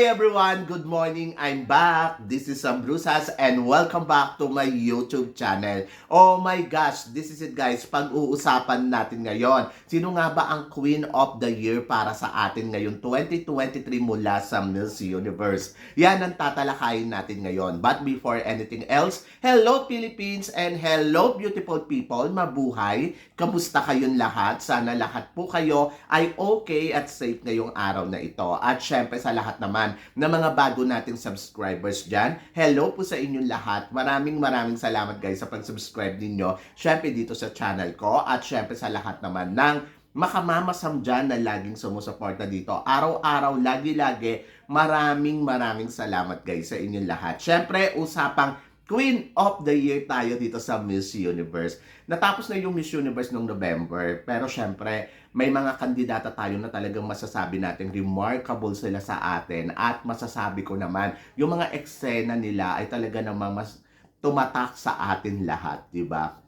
Hi everyone! Good morning! I'm back! This is Sam Brusas and welcome back to my YouTube channel. Oh my gosh! This is it guys, pag-uusapan natin ngayon. Sino nga ba ang Queen of the Year para sa atin ngayon 2023 mula sa Miss Universe? Yan ang tatalakayin natin ngayon. But before anything else, hello Philippines and hello beautiful people! Mabuhay! Kamusta kayong lahat? Sana lahat po kayo ay okay at safe ngayong araw na ito. At syempre sa lahat naman na mga bago nating subscribers dyan, hello po sa inyong lahat. Maraming maraming salamat guys sa pag-subscribe ninyo. Syempre dito sa channel ko at syempre sa lahat naman ng makamamasam dyan na laging sumusuporta dito. Araw-araw, lagi-lagi, maraming maraming salamat guys sa inyong lahat. Syempre, usapang Queen of the Year tayo dito sa Miss Universe. Natapos na yung Miss Universe noong November, pero syempre, may mga kandidata tayo na talagang masasabi natin remarkable sila sa atin at masasabi ko naman, yung mga eksena nila ay talaga namang mas tumatak sa atin lahat, di ba?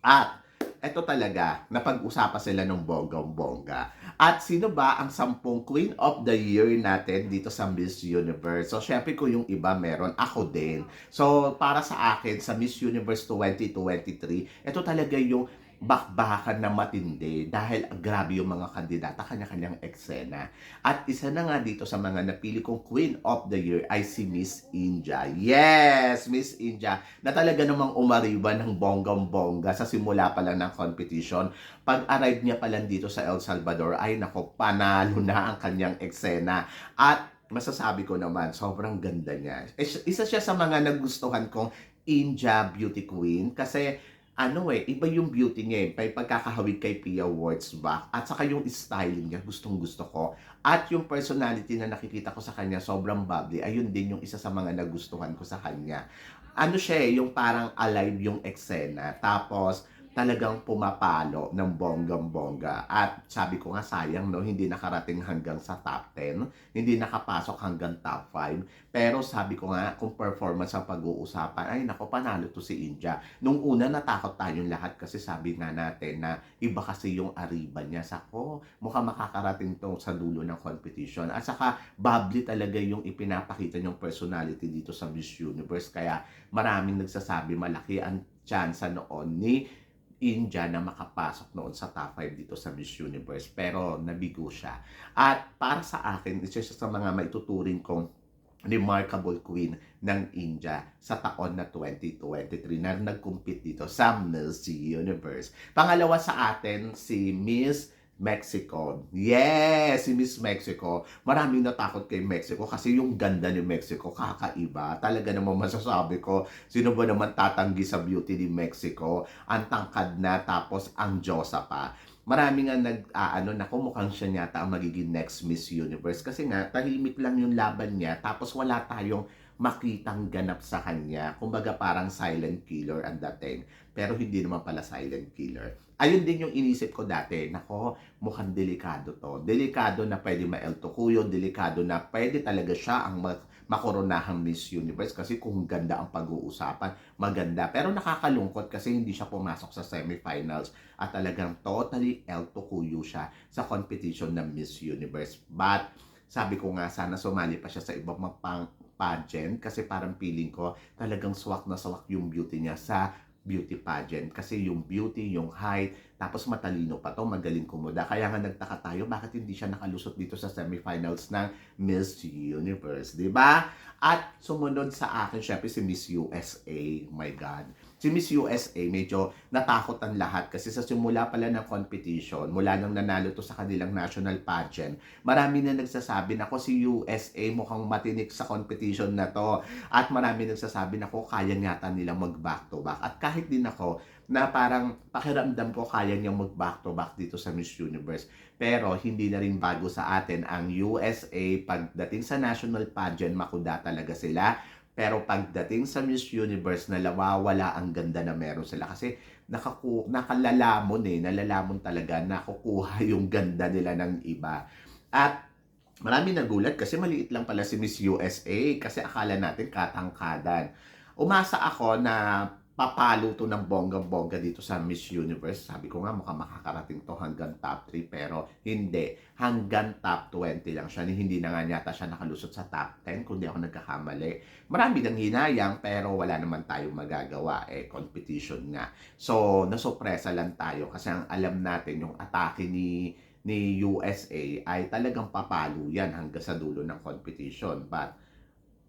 At eto talaga, napag-usapan sila ng bonggang-bongga. At sino ba ang sampung Queen of the Year natin dito sa Miss Universe? So, syempre kung yung iba meron, ako din. So, para sa akin, sa Miss Universe 2023, ito talaga yung bakbakan na matindi dahil grabe yung mga kandidata, kanya-kanyang eksena. At isa na nga dito sa mga napili kong Queen of the Year ay si Miss India. Yes, Miss India, na talaga namang umariba ng bonggang-bongga sa simula pa lang ng competition. Pag-arrive niya pa lang dito sa El Salvador, ay nako, panalo na ang kanyang eksena. At masasabi ko naman, sobrang ganda niya. Isa siya sa mga nagustuhan kong India Beauty Queen kasi ano eh, iba yung beauty niya eh. May pagkakahawig kay Pia Wurtzbach. At saka yung styling niya, gustong gusto ko. At yung personality na nakikita ko sa kanya, sobrang bubbly. Ayun din yung isa sa mga nagustuhan ko sa kanya. Ano siya eh, yung parang alive yung eksena. Tapos, talagang pumapalo ng bonggang-bongga. At sabi ko nga sayang no, hindi nakarating hanggang sa top 10, hindi nakapasok hanggang top 5. Pero sabi ko nga, kung performance ang pag-uusapan, ay nako, panalo to si India. Nung una, natakot tayong lahat kasi sabi nga natin na iba kasi yung ariba niya. Sako, mukhang makakarating to sa dulo ng competition. At saka, bubbly talaga yung ipinapakita niyong personality dito sa Miss Universe. Kaya maraming nagsasabi malaki ang chance noon ni India na makapasok noon sa top 5 dito sa Miss Universe. Pero nabigo siya. At para sa akin, isa siya sa mga maituturing kong remarkable queen ng India sa taon na 2023 na nag-compete dito sa Miss Universe. Pangalawa sa atin, si Miss Mexico. Yes, si Miss Mexico. Maraming natakot kay Mexico kasi yung ganda ni Mexico kakaiba. Talaga naman masasabi ko, sino ba naman tatanggi sa beauty ni Mexico? Ang tangkad na tapos ang Diyosa pa. Marami nga nag, ah, ano, naku, mukhang siya yata ang magiging next Miss Universe. Kasi nga, tahimik lang yung laban niya. Tapos wala tayong makitang ganap sa kanya. Kumbaga parang silent killer ang dating. Pero hindi naman pala silent killer. Ayun din yung inisip ko dati. Nako, mukhang delikado to. Delikado na pwede ma-El Tocuyo. Delikado na pwede talaga siya ang mag makoronahang Miss Universe kasi kung ganda ang pag-uusapan, maganda. Pero nakakalungkot kasi hindi siya pumasok sa semifinals at talagang totally El Tocuyo siya sa competition ng Miss Universe. But sabi ko nga sana sumali pa siya sa ibang pang pageant kasi parang feeling ko talagang swak na swak yung beauty niya sa beauty pageant kasi yung beauty, yung height, tapos matalino pa to, magaling kumuda. Kaya nga nagtaka tayo bakit hindi siya nakalusot dito sa semifinals ng Miss Universe, di ba? At sumunod sa akin, syempre si Miss USA. My God. Si Miss USA, medyo natakot ang lahat kasi sa simula pala ng competition, mula nang nanalo to sa kanilang national pageant, marami na nagsasabi na ko si USA mukhang matinik sa competition na to. At marami nagsasabi na ko kaya yata nilang mag back to back. At kahit din ako, na parang pakiramdam ko kaya niyang mag back to back dito sa Miss Universe. Pero hindi na rin bago sa atin ang USA pagdating sa national pageant, makuda talaga sila. Pero pagdating sa Miss Universe, nawawala ang ganda na meron sila. Kasi nakaku nakalalamon eh, nalalamon talaga, nakukuha yung ganda nila ng iba. At marami nagulat kasi maliit lang pala si Miss USA kasi akala natin katangkadan. Umasa ako na papalo to ng bonggang-bongga dito sa Miss Universe. Sabi ko nga mukhang makakarating to hanggang top 3 pero hindi. Hanggang top 20 lang siya. Hindi na nga yata siya nakalusot sa top 10 kung di ako nagkakamali. Marami nang hinayang pero wala naman tayong magagawa. Eh, competition nga. So, nasopresa lang tayo kasi ang alam natin yung atake ni ni USA ay talagang papalo yan hanggang sa dulo ng competition. But,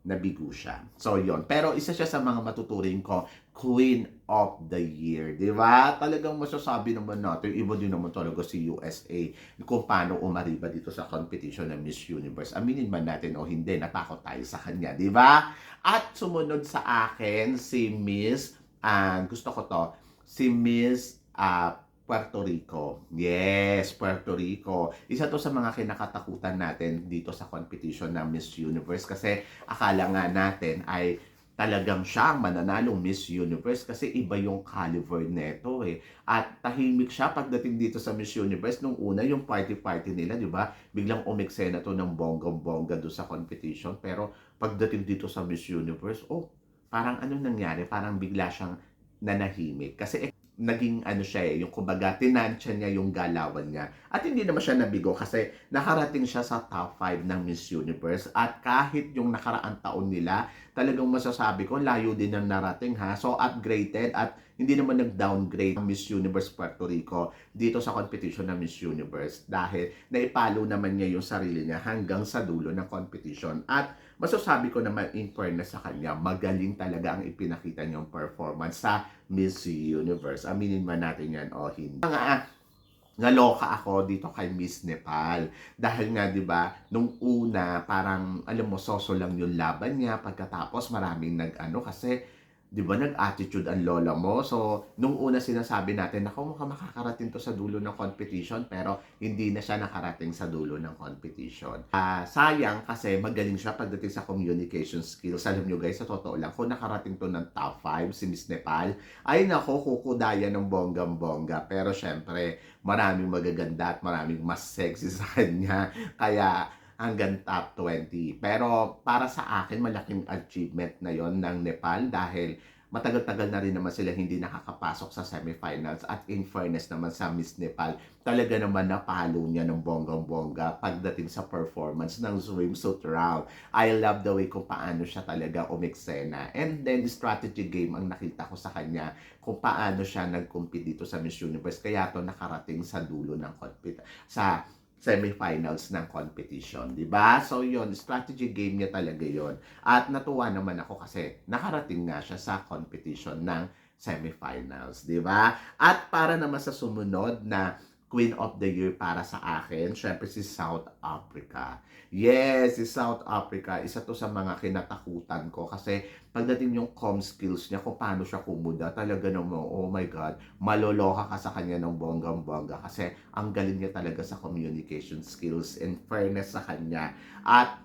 nabigo siya. So, yon Pero isa siya sa mga matuturing ko, Queen of the Year. Di ba? Talagang masasabi naman natin, iba din naman talaga si USA kung paano umariba dito sa competition ng Miss Universe. Aminin man natin o hindi, natakot tayo sa kanya. Di ba? At sumunod sa akin, si Miss, ah, gusto ko to, si Miss ah, Puerto Rico. Yes, Puerto Rico. Isa to sa mga kinakatakutan natin dito sa competition ng Miss Universe kasi akala nga natin ay talagang siya ang mananalong Miss Universe kasi iba yung caliber neto eh. At tahimik siya pagdating dito sa Miss Universe. Nung una, yung party-party nila, di ba? Biglang umiksena to ng bonggang-bongga doon sa competition. Pero pagdating dito sa Miss Universe, oh, parang ano nangyari? Parang bigla siyang nanahimik. Kasi naging ano siya eh, yung kumbaga tinansya niya yung galawan niya. At hindi naman siya nabigo kasi nakarating siya sa top 5 ng Miss Universe at kahit yung nakaraang taon nila, talagang masasabi ko layo din ang narating ha. So upgraded at hindi naman nag-downgrade ang Miss Universe Puerto Rico dito sa competition ng Miss Universe dahil naipalo naman niya yung sarili niya hanggang sa dulo ng competition. At masasabi ko naman in fairness sa kanya, magaling talaga ang ipinakita niyang performance sa Miss Universe. Aminin man natin yan o hindi. Mga naloka ako dito kay Miss Nepal. Dahil nga, di ba, nung una, parang, alam mo, soso lang yung laban niya. Pagkatapos, maraming nag-ano kasi, di ba, nag-attitude ang lola mo. So, nung una sinasabi natin, mukhang makakarating to sa dulo ng competition, pero hindi na siya nakarating sa dulo ng competition. Ah, sayang kasi magaling siya pagdating sa communication skills. Alam nyo guys, sa totoo lang, kung nakarating to ng top 5 si Miss Nepal, ay nako, kukudaya ng bonggang-bongga. Pero syempre, maraming magaganda at maraming mas sexy sa kanya. Kaya, hanggang top 20. Pero para sa akin, malaking achievement na yon ng Nepal dahil matagal-tagal na rin naman sila hindi nakakapasok sa semifinals at in fairness naman sa Miss Nepal, talaga naman napalo niya ng bonggang-bongga pagdating sa performance ng swimsuit round. I love the way kung paano siya talaga umiksena. And then, strategy game ang nakita ko sa kanya kung paano siya nag-compete dito sa Miss Universe. Kaya to nakarating sa dulo ng compete sa semifinals ng competition, 'di ba? So 'yon, strategy game niya talaga 'yon. At natuwa naman ako kasi nakarating nga siya sa competition ng semifinals, 'di ba? At para naman sa sumunod na Queen of the Year para sa akin, syempre si South Africa. Yes, si South Africa, isa to sa mga kinatakutan ko kasi pagdating yung com skills niya, kung paano siya kumuda, talaga naman, oh my God, maloloka ka sa kanya ng bonggang-bongga kasi ang galing niya talaga sa communication skills and fairness sa kanya. At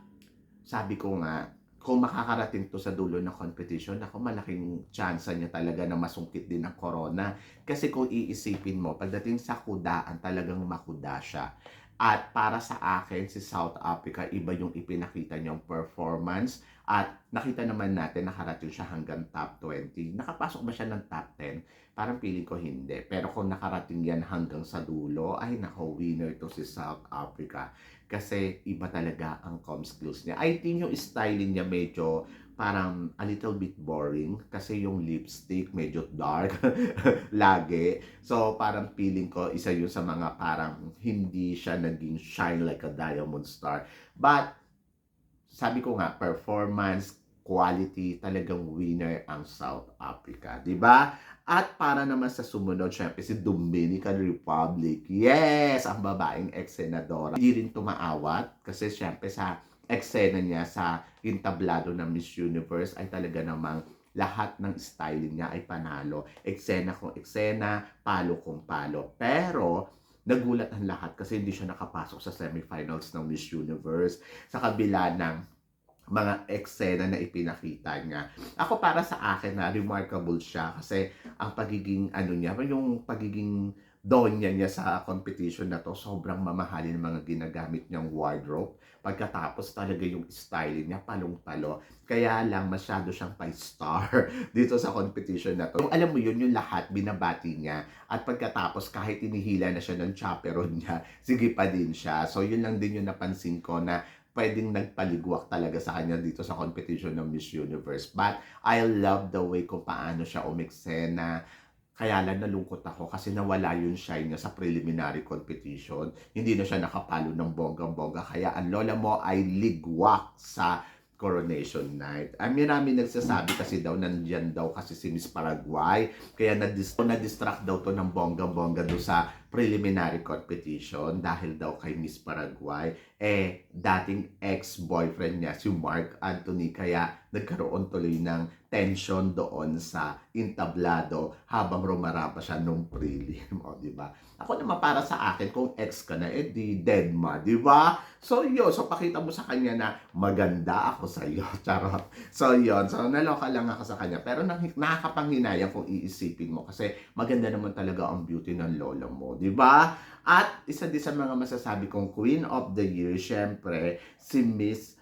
sabi ko nga, kung makakarating to sa dulo ng competition, ako malaking chance niya talaga na masungkit din ng corona. Kasi kung iisipin mo, pagdating sa kudaan, talagang makuda siya. At para sa akin, si South Africa, iba yung ipinakita niyang performance. At nakita naman natin, nakarating siya hanggang top 20. Nakapasok ba siya ng top 10? Parang piling ko hindi. Pero kung nakarating yan hanggang sa dulo, ay nako, winner to si South Africa. Kasi iba talaga ang com skills niya. I think yung styling niya medyo parang a little bit boring kasi yung lipstick medyo dark lagi. So parang feeling ko isa yun sa mga parang hindi siya naging shine like a diamond star. But sabi ko nga performance quality talagang winner ang South Africa, 'di ba? At para naman sa sumunod, syempre si Dominican Republic. Yes, ang babaeng ex-senadora. Hindi rin tumaawat kasi syempre sa eksena niya sa intablado ng Miss Universe ay talaga namang lahat ng styling niya ay panalo. Eksena kung eksena, palo kung palo. Pero, nagulat ang lahat kasi hindi siya nakapasok sa semifinals ng Miss Universe sa kabila ng mga eksena na ipinakita niya. Ako para sa akin na remarkable siya kasi ang pagiging ano niya, yung pagiging donya niya sa competition na to, sobrang mamahalin ng mga ginagamit niyang wardrobe. Pagkatapos talaga yung style niya, palong-palo. Kaya lang masyado siyang five-star dito sa competition na to. Yung alam mo yun, yung lahat binabati niya. At pagkatapos kahit inihila na siya ng chaperon niya, sige pa din siya. So yun lang din yung napansin ko na pwedeng nagpaligwak talaga sa kanya dito sa competition ng Miss Universe. But I love the way kung paano siya umiksena. Kaya lang nalungkot ako kasi nawala yung shine niya sa preliminary competition. Hindi na siya nakapalo ng bonggang-bongga. Kaya ang lola mo ay ligwak sa coronation night. Ay, marami nagsasabi kasi daw nandyan daw kasi si Miss Paraguay. Kaya nadis- na-distract daw to ng bonggang-bongga do sa preliminary competition dahil daw kay Miss Paraguay. Eh, dating ex-boyfriend niya si Mark Anthony. Kaya nagkaroon tuloy ng tension doon sa intablado habang rumarapa siya nung prelim. O, di ba? Ako naman para sa akin, kung ex ka na, eh di dead ma, di ba? So yun, so pakita mo sa kanya na maganda ako sa iyo. Charot. So yun, so naloka lang ako sa kanya. Pero nakakapanghinayang kung iisipin mo kasi maganda naman talaga ang beauty ng lola mo, di ba? At isa din sa mga masasabi kong Queen of the Year, syempre, si Miss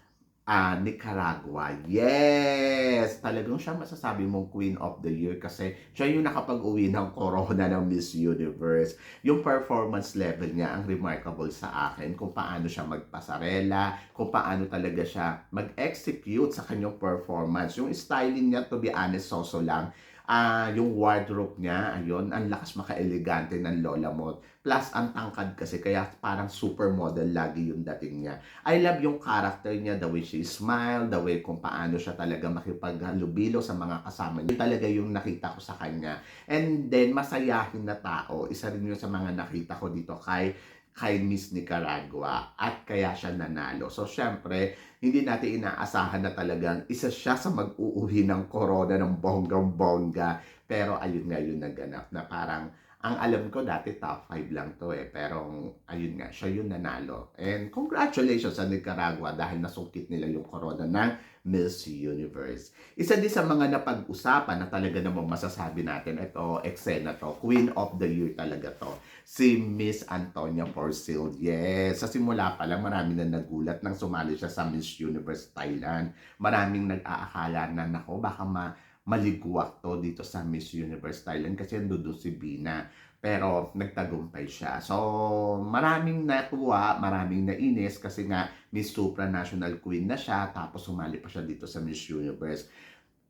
ah Nicaragua. Yes! Talagang siya masasabi mong Queen of the Year kasi siya yung nakapag-uwi ng corona ng Miss Universe. Yung performance level niya ang remarkable sa akin kung paano siya magpasarela, kung paano talaga siya mag-execute sa kanyang performance. Yung styling niya, to be honest, soso lang. Ah, yung wardrobe niya, ayun, ang lakas maka-elegante ng lola mo. Plus, ang tangkad kasi, kaya parang supermodel lagi yung dating niya. I love yung character niya, the way she smile, the way kung paano siya talaga makipaghalubilo sa mga kasama niya. Yun talaga yung nakita ko sa kanya. And then, masayahin na tao. Isa rin yun sa mga nakita ko dito kay kay Miss Nicaragua at kaya siya nanalo. So, syempre, hindi natin inaasahan na talagang isa siya sa mag-uuwi ng corona ng bonggang-bongga. Pero ayun nga yung naganap na parang ang alam ko dati top 5 lang to eh. Pero ayun nga, siya yung nanalo. And congratulations sa Nicaragua dahil nasungkit nila yung corona ng Miss Universe. Isa din sa mga napag-usapan na talaga namang masasabi natin, ito, eksena to, Queen of the Year talaga to, si Miss Antonia Porcel. Yes, sa simula pa lang marami na nagulat nang sumali siya sa Miss Universe Thailand. Maraming nag-aakala na, nako, baka ma maligwak to dito sa Miss Universe Thailand kasi nandun si Bina. Pero nagtagumpay siya. So, maraming natuwa, maraming nainis kasi nga Miss Supranational Queen na siya tapos sumali pa siya dito sa Miss Universe.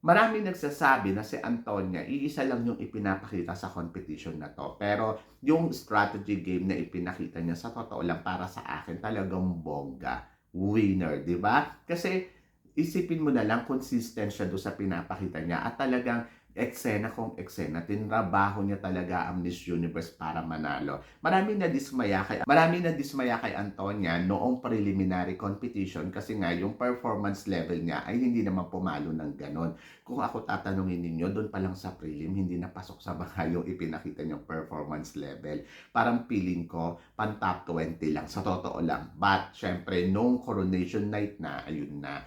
Maraming nagsasabi na si Antonia, iisa lang yung ipinapakita sa competition na to. Pero yung strategy game na ipinakita niya sa totoo lang para sa akin talagang bongga. Winner, di ba? Kasi isipin mo na lang consistent siya doon sa pinapakita niya at talagang eksena kong eksena, tinrabaho niya talaga ang Miss Universe para manalo. Maraming na dismaya kay maraming na dismaya kay Antonia noong preliminary competition kasi nga yung performance level niya ay hindi naman pumalo ng ganon. Kung ako tatanungin ninyo, doon pa lang sa prelim, hindi napasok sa mga yung ipinakita niyang performance level. Parang feeling ko, pan top 20 lang, sa totoo lang. But, syempre, nung coronation night na, ayun na,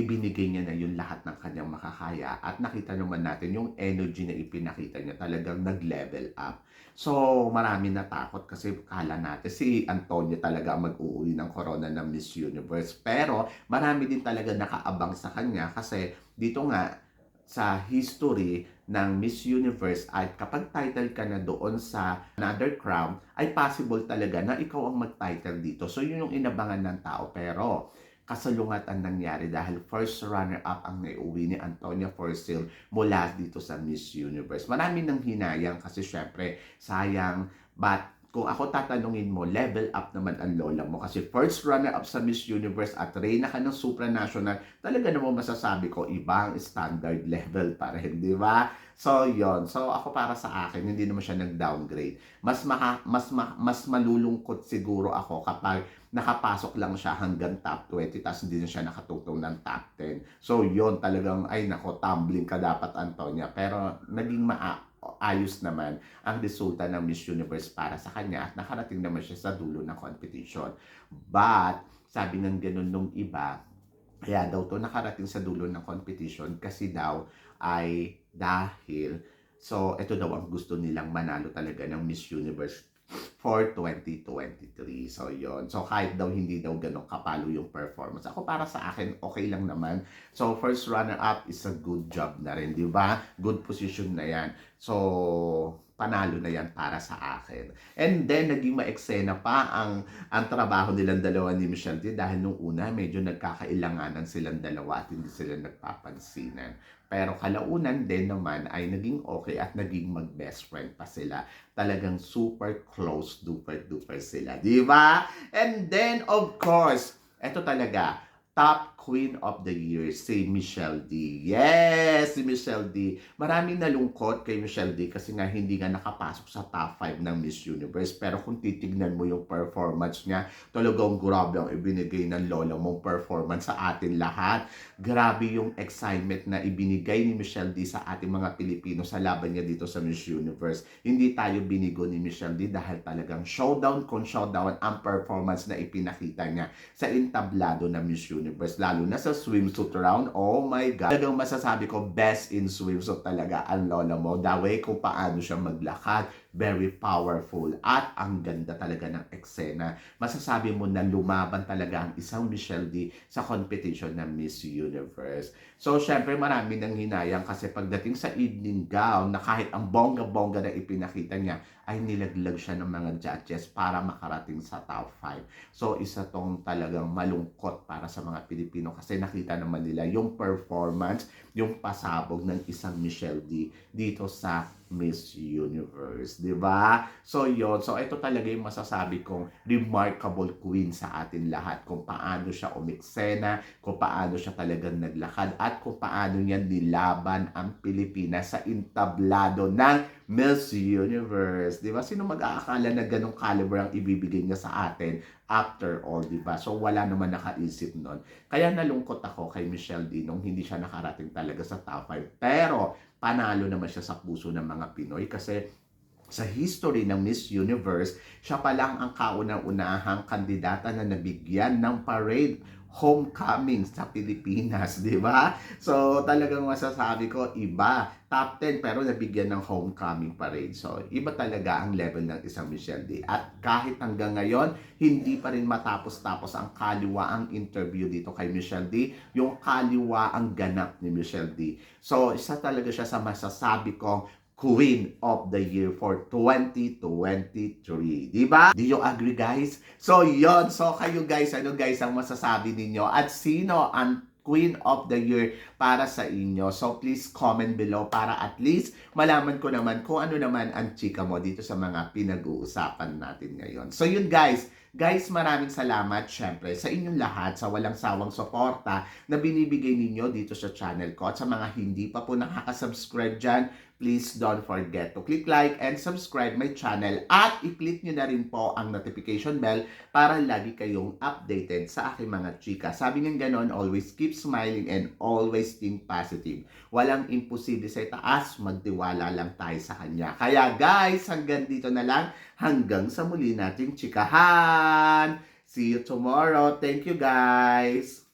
ibinigay niya na yung lahat ng kanyang makakaya at nakita naman natin yung energy na ipinakita niya talagang nag-level up. So, marami natakot kasi kala natin si Antonio talaga mag-uwi ng corona ng Miss Universe. Pero, marami din talaga nakaabang sa kanya kasi dito nga, sa history ng Miss Universe ay kapag title ka na doon sa another crown, ay possible talaga na ikaw ang mag-title dito. So, yun yung inabangan ng tao. Pero, kasalungat ang nangyari dahil first runner-up ang naiuwi ni Antonia Forcil mula dito sa Miss Universe. Marami nang hinayang kasi syempre sayang but kung ako tatanungin mo, level up naman ang lola mo kasi first runner-up sa Miss Universe at reyna ka ng supranational, talaga naman masasabi ko, ibang standard level pa rin, di ba? So, yon So, ako para sa akin, hindi naman siya nag-downgrade. Mas, maka, mas, ma, mas malulungkot siguro ako kapag nakapasok lang siya hanggang top 20 tapos hindi na siya nakatutong ng top 10. So, yon talagang, ay nako, tumbling ka dapat, Antonia. Pero, naging maa ayos naman ang resulta ng Miss Universe para sa kanya at nakarating naman siya sa dulo ng competition. But, sabi ng ganun nung iba, kaya daw to nakarating sa dulo ng competition kasi daw ay dahil So, ito daw ang gusto nilang manalo talaga ng Miss Universe for 2023. So, yon So, kahit daw hindi daw ganun kapalo yung performance. Ako para sa akin, okay lang naman. So, first runner-up is a good job na rin, di ba? Good position na yan. So, panalo na yan para sa akin. And then, naging maeksena pa ang, ang trabaho nilang dalawa ni Michelle D dahil nung una, medyo nagkakailanganan silang dalawa at hindi sila nagpapansinan. Pero kalaunan din naman ay naging okay at naging mag-best friend pa sila. Talagang super close, duper duper sila. Di ba? And then, of course, eto talaga, top queen of the year, si Michelle D. Yes, si Michelle D. Maraming nalungkot kay Michelle D kasi nga hindi nga nakapasok sa top 5 ng Miss Universe. Pero kung titignan mo yung performance niya, talagang grabe ang ibinigay ng lola mong performance sa atin lahat. Grabe yung excitement na ibinigay ni Michelle D sa ating mga Pilipino sa laban niya dito sa Miss Universe. Hindi tayo binigo ni Michelle D dahil talagang showdown kung showdown ang performance na ipinakita niya sa entablado na Miss Universe. Lalo na sa swimsuit round. Oh my God. Talagang masasabi ko, best in swimsuit talaga ang lola mo. The way kung paano siya maglakad, very powerful. At ang ganda talaga ng eksena. Masasabi mo na lumaban talaga ang isang Michelle D sa competition ng Miss Universe. So, syempre marami nang hinayang kasi pagdating sa evening gown na kahit ang bongga-bongga na ipinakita niya, ay nilaglag siya ng mga judges para makarating sa top 5. So, isa tong talagang malungkot para sa mga Pilipino kasi nakita naman nila yung performance, yung pasabog ng isang Michelle D dito sa Miss Universe, 'di ba? So, yon So, ito talaga yung masasabi kong remarkable queen sa atin lahat kung paano siya umiksena, kung paano siya talagang naglakad at kung paano niya nilaban ang Pilipinas sa entablado ng Miss Universe. Di ba? Sino mag-aakala na ganong caliber ang ibibigay niya sa atin after all, di ba? So, wala naman nakaisip nun. Kaya nalungkot ako kay Michelle D nung hindi siya nakarating talaga sa top 5. Pero, panalo naman siya sa puso ng mga Pinoy kasi sa history ng Miss Universe, siya pa lang ang kauna-unahang kandidata na nabigyan ng parade homecoming sa Pilipinas, di ba? So, talagang masasabi ko, iba. Top 10, pero nabigyan ng homecoming parade. So, iba talaga ang level ng isang Michelle D. At kahit hanggang ngayon, hindi pa rin matapos-tapos ang kaliwa ang interview dito kay Michelle D. Yung kaliwa ang ganap ni Michelle D. So, isa talaga siya sa masasabi kong Queen of the Year for 2023. Di ba? Do you agree guys? So yon So kayo guys, ano guys ang masasabi ninyo? At sino ang Queen of the Year para sa inyo. So please comment below para at least malaman ko naman kung ano naman ang chika mo dito sa mga pinag-uusapan natin ngayon. So yun guys, Guys, maraming salamat syempre sa inyong lahat sa walang sawang suporta na binibigay ninyo dito sa channel ko. At sa mga hindi pa po nakaka-subscribe dyan, please don't forget to click like and subscribe my channel at i-click nyo na rin po ang notification bell para lagi kayong updated sa aking mga chika. Sabi ng ganon, always keep smiling and always think positive. Walang imposible sa taas, magtiwala lang tayo sa kanya. Kaya guys, hanggang dito na lang, hanggang sa muli nating chikahan. See you tomorrow. Thank you guys.